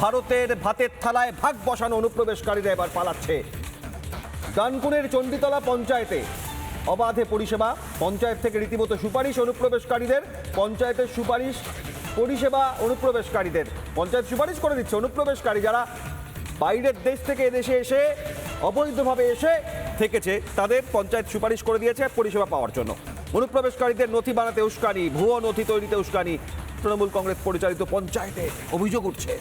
ভারতের ভাতের থালায় ভাগ বসানো অনুপ্রবেশকারীরা এবার পালাচ্ছে। ডানকুনের চণ্ডীতলা পঞ্চায়েতে অবাধে পরিষেবা। পঞ্চায়েত থেকে রীতিমতো সুপারিশ অনুপ্রবেশকারীদের। পঞ্চায়েতের সুপারিশ, পরিষেবা অনুপ্রবেশকারীদের। পঞ্চায়েত সুপারিশ করে দিচ্ছে অনুপ্রবেশকারী যারা বাইরের দেশ থেকে এদেশে এসে, অবৈধভাবে এসে থেকেছে, তাদের পঞ্চায়েত সুপারিশ করে দিয়েছে পরিষেবা পাওয়ার জন্য। অনুপ্রবেশকারীদের নথি বানাতে উস্কানি, ভুয়ো নথি তৈরিতে উস্কানি তৃণমূল কংগ্রেস পরিচালিত পঞ্চায়েতে অভিযোগ উঠছে।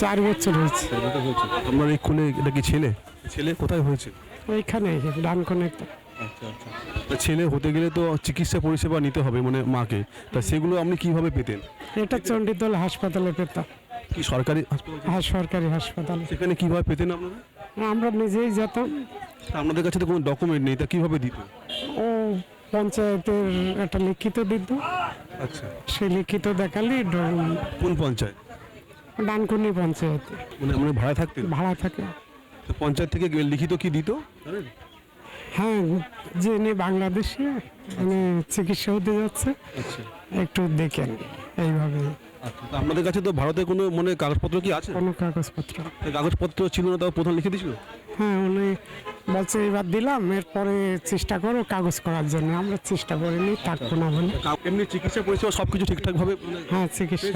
চার বছর হয়েছে। আপনার এই খুনে এটা কি ছেলে? ছেলে কোথায় হয়েছে? ওইখানে ডানকনে আচ্ছা আচ্ছা। ছেলে হতে গেলে তো চিকিৎসা পরিষেবা নিতে হবে মানে মাকে। তা সেগুলো আপনি কীভাবে পেতেন? এটা চণ্ডীদল হাসপাতালে পেতাম। কি সরকারি হাসপাতাল? হ্যাঁ সরকারি হাসপাতালে। সেখানে কীভাবে পেতেন আপনারা? আমরা নিজেই যেতাম আপনাদের কাছে তো কোনো ডকুমেন্ট নেই তা কীভাবে দিত? ও পঞ্চায়েতের একটা লিখিত দিত। আচ্ছা। সেই লিখিত দেখালে কোন পঞ্চায়েত? ডানকুনি পঞ্চায়েত। মানে আমরা ভাড়া থাকতেন ভাড়া থাকে। তো পঞ্চায়েত থেকে লিখিত কি দিত? হ্যাঁ যিনি বাংলাদেশে মানে চিকিৎসা হতে যাচ্ছে আচ্ছা। একটু দেখেন এইভাবে। তা আপনাদের কাছে তো ভারতে কোনো মানে কাগজপত্র কি আছে? কোনো কাগজপত্র। এই কাগজপত্র ছিল না তাও প্রথম লিখে দিয়েছিল? হ্যাঁ উনি বলছে এবার দিলাম এরপরে চেষ্টা করো কাগজ করার জন্য। আমরা চেষ্টা করিনি থাকব না বলে। কা- এমনি চিকিৎসা পরিষেবা সব কিছু ঠিকঠাকভাবে মানে হ্যাঁ চিকিৎসা।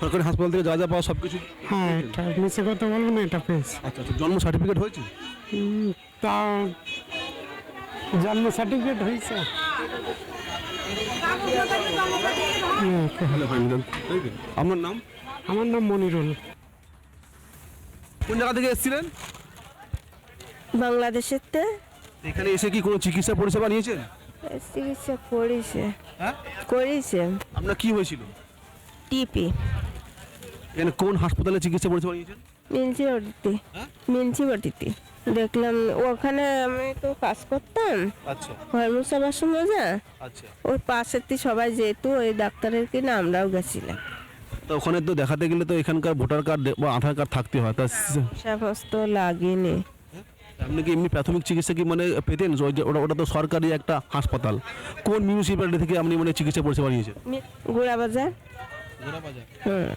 সরকারি হাসপাতাল থেকে যা যা পাওয়া সব কিছু হ্যাঁ এটা নিচে কথা বলব না এটা পেয়েছি। আচ্ছা আচ্ছা জন্ম সার্টিফিকেট হয়েছে? তা জন্ম সার্টিফিকেট হয়েছে। তো? আপনার নাম? আমার নাম মনিরুল। কোন জায়গা থেকে এসেছিলেন? বাংলাদেশের তো এখানে এসে কি কোনো চিকিৎসা পরিষেবা নিয়েছেন? চিকিৎসা করেছে। হ্যাঁ? করেছে। আপনার কি হয়েছিল? টিপি। এখানে কোন হাসপাতালে চিকিৎসা পরিষেবা নিয়েছেন? মিউনিসিপালিটি হ্যাঁ? মিউনিসিপালিটিতে দেখলাম ওখানে আমি তো কাজ করতাম। আচ্ছা। যা আচ্ছা। ওর পাশের সবাই যেহেতু ওই ডাক্তারের কিনা আমরাও গেছিলাম। তো ওখানে তো দেখাতে গেলে তো এখানকার ভোটার কার্ড বা আধার কার্ড থাকতে হয়। তা স- সমস্ত লাগেনি। আপনি কি এমনি প্রাথমিক চিকিৎসা কি মানে পেতেন? ওটা ওটা তো সরকারি একটা হাসপাতাল। কোন মিউনিসিপ্যালিটি থেকে আপনি মানে চিকিৎসা পরিষেবা নিয়েছেন? গোড়া বাজার। হুম।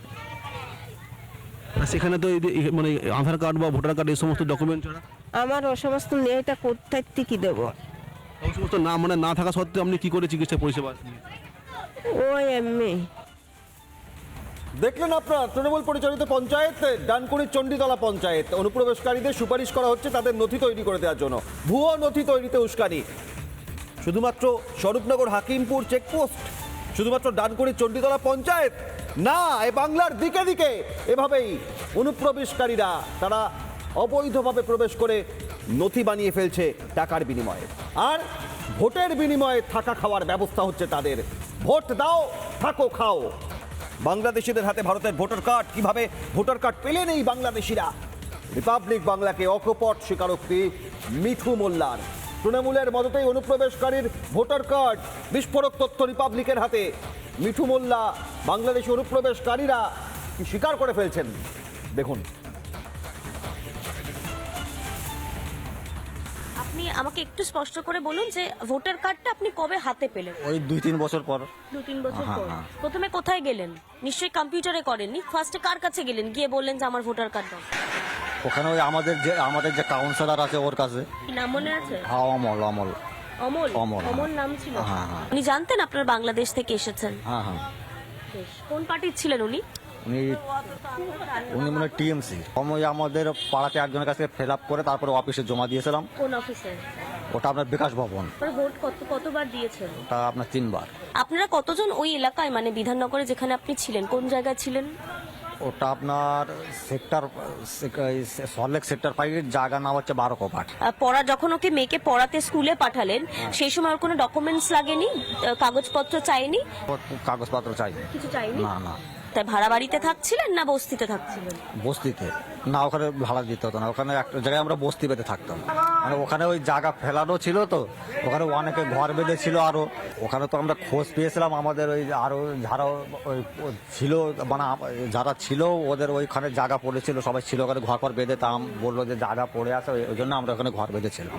আর সেখানে তো এই এই মানে আধার কার্ড বা ভোটার কার্ড এই সমস্ত ডকুমেন্ট ছাড়া? আমার ও সমস্ত নেইটা কোথায় থেকে দেবো? ওই সমস্ত না মানে না থাকা সত্ত্বেও আপনি কি করে চিকিৎসা পরিষেবা ওই এমনি। দেখলেন আপনারা তৃণমূল পরিচালিত পঞ্চায়েত ডানকুনির চণ্ডীতলা পঞ্চায়েত। অনুপ্রবেশকারীদের সুপারিশ করা হচ্ছে তাদের নথি তৈরি করে দেওয়ার জন্য। ভুয়ো নথি তৈরিতে উস্কানি। শুধুমাত্র স্বরূপনগর হাকিমপুর চেকপোস্ট শুধুমাত্র ডানকুনির চণ্ডীতলা পঞ্চায়েত? না, এ বাংলার দিকে দিকে। এভাবেই অনুপ্রবেশকারীরা তারা অবৈধভাবে প্রবেশ করে নথি বানিয়ে ফেলছে টাকার বিনিময়ে। আর ভোটের বিনিময়ে থাকা খাওয়ার ব্যবস্থা হচ্ছে তাদের। ভোট দাও, থাকো, খাও। বাংলাদেশিদের হাতে ভারতের ভোটার কার্ড। কীভাবে ভোটার কার্ড পেলেন এই বাংলাদেশিরা? রিপাবলিক বাংলাকে অকপট স্বীকারোক্তি মিঠু মোল্লার। তৃণমূলের মদতেই অনুপ্রবেশকারীর ভোটার কার্ড বিস্ফোরক তথ্য রিপাবলিকের হাতে। মিঠু মোল্লা বাংলাদেশি অনুপ্রবেশকারীরা কি স্বীকার করে ফেলছেন? দেখুন। আপনি আমাকে একটু স্পষ্ট করে বলুন যে ভোটার কার্ডটা আপনি কবে হাতে পেলেন? ওই দুই তিন বছর পর। দু তিন বছর হ্যাঁ, পর। হ্যাঁ। প্রথমে কোথায় গেলেন? নিশ্চয়ই কম্পিউটারে করেননি। ফার্স্টে কার কাছে গেলেন? গিয়ে বললেন যে আমার ভোটার কার্ড দাও ওখানে ওই আমাদের যে আমাদের যে কাউন্সিলর আছে ওর কাছে। নাম মনে আছে? হ্যাঁ অমল অমল। অমল? অমল, হ্যাঁ। অমল নাম ছিল? হ্যাঁ, হ্যাঁ। উনি জানতেন আপনার বাংলাদেশ থেকে এসেছেন? হ্যাঁ হ্যাঁ। কোন পার্টির ছিলেন উনি? উনি উনি মানে টিএমসি। ওই আমাদের পাড়াতে একজনের কাছে ফিল আপ করে তারপরে অফিসে জমা দিয়েছিলাম। কোন অফিসে ওটা আপনার বিকাশ ভবন। ভোট কত কতবার দিয়েছেন? ওটা আপনার তিনবার। আপনারা কতজন ওই এলাকায় মানে বিধাননগরে যেখানে আপনি ছিলেন কোন জায়গায় ছিলেন? ওটা আপনার সেক্টর সল্লেক সেক্টর ফাইভের জায়গা নাম হচ্ছে বারো কপাট। পড়া যখন ওকে মেয়েকে পড়াতে স্কুলে পাঠালেন হ্যাঁ। সেই সময় ওর কোনো ডকুমেন্টস লাগেনি? কাগজপত্র চাইনি? কাগজপত্র চাই। কিছু চাইনি? না না। তাই ভাড়া বাড়িতে থাকছিলেন না বস্তিতে থাকছিলেন? বস্তিতে। না ওখানে ভাড়া দিতে হতো না। ওখানে একটা জায়গায় আমরা বস্তি বেঁধে থাকতাম। মানে ওখানে ওই জায়গা ফেলানো ছিল তো ওখানে অনেকে ঘর বেঁধে ছিল আরও। ওখানে তো আমরা খোঁজ পেয়েছিলাম আমাদের ওই আরও যারা ওই ছিল মানে যারা ছিল ওদের ওইখানে জায়গা পড়েছিল সবাই ছিল ওখানে ঘর ঘর বেঁধে তাম বলল যে জায়গা পড়ে আছে ওই- জন্য আমরা ওখানে ঘর বেঁধেছিলাম।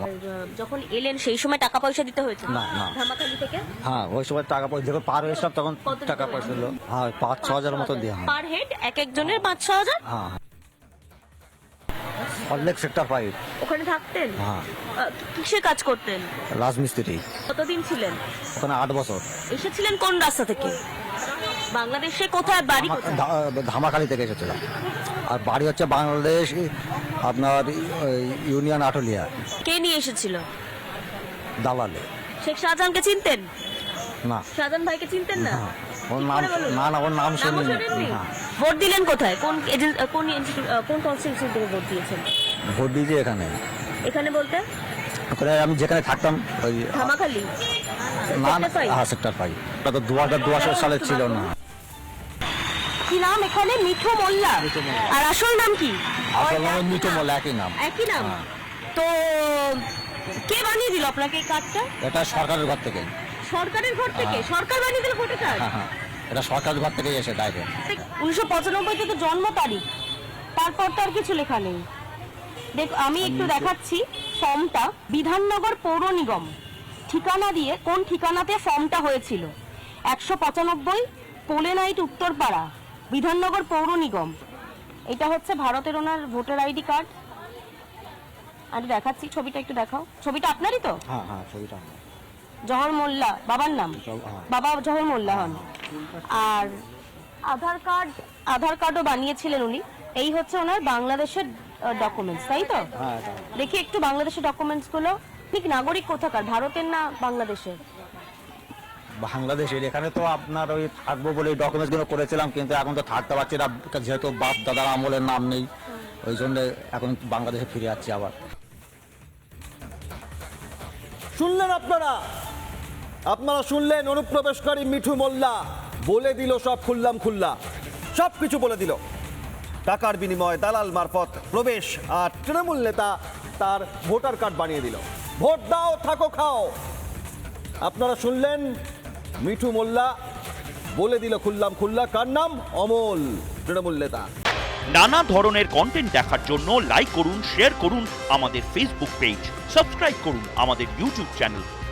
যখন এলেন সেই সময় টাকা পয়সা দিতে হয়েছে না, না। হ্যাঁ ওই সময় টাকা পয়সা যখন পার হয়েছিলাম তখন টাকা পয়সা? হ্যাঁ পাঁচ ছ হাজার মতন দিয়ে হয়। পার হেড এক একজনের পাঁচ ছ হাজার? হ্যাঁ। অনেক সেক্টর ফাইভ ওখানে থাকতেন? হ্যাঁ। আহ, কিসে কাজ করতেন? রাজমিস্ত্রি। কতদিন ছিলেন? ওখানে আট বছর। এসেছিলেন কোন রাস্তা থেকে? বাংলাদেশে কোথায় বাড়ি কোথায়? ধা- ধামাখালি থেকে এসেছিলাম। আর বাড়ি হচ্ছে বাংলাদেশ আপনার ওই ইউনিয়ন আটলিয়া। কে নিয়ে এসেছিল? দালালে। শেখ শাহজাহানকে চিনতেন? না। শাহজাহান ভাইকে চিনতেন না? না, ওর নাম না না ওর নাম শুনিনি। শোনেননি? ভোট দিলেন কোথায়? কোন এজেন্ট কোন institute- আহ, কোন কনস্টিটিউশন থেকে ভোট দিয়েছেন? ভোট দিয়েছি এখানে। এখানে বলতে? ওখানে আমি যেখানে থাকতাম ওই ধামাখালি। না না Sector five? হ্যাঁ সেক্টর ফাইভ ওটা তো দু হাজার দু হাজার সালে ছিল না। কি নাম এখানে? মিঠু মোল্লা। আর আসল নাম কি? আসলে মিঠু মল একই নাম। একই নাম? হ্যাঁ। তো কে বানিয়ে দিল আপনাকে এই কার্ডটা? এটা সরকারের ঘর থেকে। সরকারের ঘর থেকে? সরকার বানিয়ে দিল ভোটার কার্ড হ্যাঁ হ্যাঁ। এটা সরকারের ঘর থেকে এসে ডাইরেক্ট উনিশশো পঁচানব্বইতে তো জন্ম তারিখ। তারপর তো আর কিছু লেখা নেই। দেখ আমি একটু দেখাচ্ছি ফর্মটা। বিধাননগর পৌর নিগম। ঠিকানা দিয়ে কোন ঠিকানাতে ফর্মটা হয়েছিল? একশো পঁচানব্বই পোলেনাইট উত্তরপাড়া বিধাননগর পৌর নিগম। এটা হচ্ছে ভারতের ওনার ভোটার আইডি কার্ড। আমি দেখাচ্ছি ছবিটা একটু দেখাও। ছবিটা আপনারই তো? হ্যাঁ হ্যাঁ ছবিটা। জহর মোল্লা বাবার নাম? হ্যাঁ। বাবা জহর মোল্লা হন। আর আধার কার্ড আধার কার্ডও বানিয়েছিলেন উনি। এই হচ্ছে ওনার বাংলাদেশের ডকুমেন্টস তাই তো? হ্যাঁ দেখি একটু বাংলাদেশের ডকুমেন্টসগুলো। ঠিক নাগরিক কোথাকার? ভারতের না বাংলাদেশের? বাংলাদেশের। এখানে তো আপনার ওই থাকব বলে ডকুমেন্টসগুলো করেছিলাম কিন্তু এখন তো থাকতে পারছি না যেহেতু বাপ দাদার আমলের নাম নেই। ওই জন্য এখন বাংলাদেশে ফিরে যাচ্ছি আবার। শুনলেন আপনারা? আপনারা শুনলেন অনুপ্রবেশকারী মিঠু মোল্লা। বলে দিল সব খুললাম খুল্লা। সব কিছু বলে দিল। টাকার বিনিময়ে দালাল মারফত প্রবেশ আর তৃণমূল নেতা তার ভোটার কার্ড বানিয়ে দিল। ভোট দাও, থাকো, খাও। আপনারা শুনলেন মিঠু মোল্লা বলে দিল খুললাম খুল্লা। কার নাম? অমল, তৃণমূল নেতা। নানা ধরনের কন্টেন্ট দেখার জন্য লাইক করুন শেয়ার করুন আমাদের ফেসবুক পেজ সাবস্ক্রাইব করুন আমাদের ইউটিউব চ্যানেল